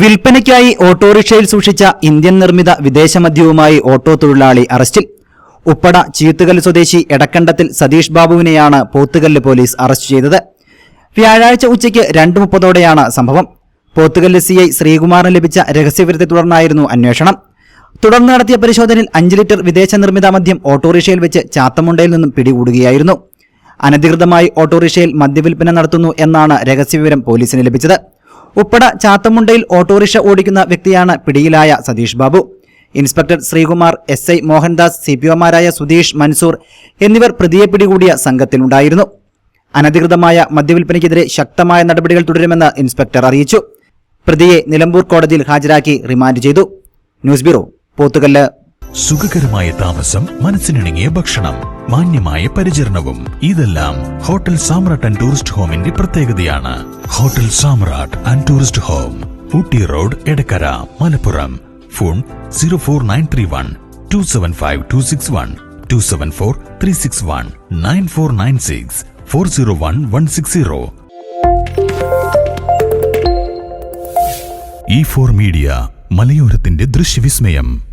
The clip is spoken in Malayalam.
വിൽപ്പനയ്ക്കായി ഓട്ടോറിക്ഷയിൽ സൂക്ഷിച്ച ഇന്ത്യൻ നിർമ്മിത വിദേശ മദ്യവുമായി ഓട്ടോ തൊഴിലാളി അറസ്റ്റിൽ. ഉപ്പട ചീത്തുകല്ല് സ്വദേശി എടക്കണ്ടത്തിൽ സതീഷ് ബാബുവിനെയാണ് പോത്തുകല്ല് പോലീസ് അറസ്റ്റ് ചെയ്തത്. വ്യാഴാഴ്ച ഉച്ചയ്ക്ക് രണ്ട് മുപ്പതോടെയാണ് സംഭവം. പോത്തുകല്ല് സി ഐ ശ്രീകുമാറിന് ലഭിച്ച രഹസ്യവിവരത്തെ തുടർന്നായിരുന്നു അന്വേഷണം. തുടർന്ന് നടത്തിയ പരിശോധനയിൽ അഞ്ച് ലിറ്റർ വിദേശ നിർമ്മിത മദ്യം ഓട്ടോറിക്ഷയിൽ വെച്ച് ചാത്തമുണ്ടയിൽ നിന്നും പിടികൂടുകയായിരുന്നു. അനധികൃതമായി ഓട്ടോറിക്ഷയിൽ മദ്യവിൽപ്പന നടത്തുന്നു എന്നാണ് രഹസ്യവിവരം പോലീസിന് ലഭിച്ചത്. ഉപ്പട ചാത്തമുണ്ടയിൽ ഓട്ടോറിക്ഷ ഓടിക്കുന്ന വ്യക്തിയാണ് പിടിയിലായ Satheesh Babu. Inspector Sreekumar S I Mohandas C P ഒമാരായ Sudheesh Mansoor എന്നിവർ പ്രതിയെ പിടികൂടിയ സംഘത്തിലുണ്ടായിരുന്നു. അനധികൃതമായ മദ്യവിൽപ്പനയ്ക്കെതിരെ ശക്തമായ നടപടികൾ തുടരുമെന്ന് ഇൻസ്പെക്ടർ അറിയിച്ചു. പ്രതിയെ നിലമ്പൂർ കോടതിയിൽ ഹാജരാക്കി റിമാൻഡ് ചെയ്തു. News bureau Pothukal. സുഖകരമായ താമസം മനസ്സിനിണങ്ങിയ ഭക്ഷണം മാന്യമായ പരിചരണവും. ഇതെല്ലാം ഹോട്ടൽ സാമ്രാട്ട് ആൻഡ് ടൂറിസ്റ്റ് ഹോമിന്റെ പ്രത്യേകതയാണ്. Hotel Samrat and tourist home Ooty road Edakkara Malappuram. Phone zero four nine three one two seven five two six one two seven four three six one nine four nine six four zero one one six zero. E four media മലയോരത്തിന്റെ ദൃശ്യവിസ്മയം.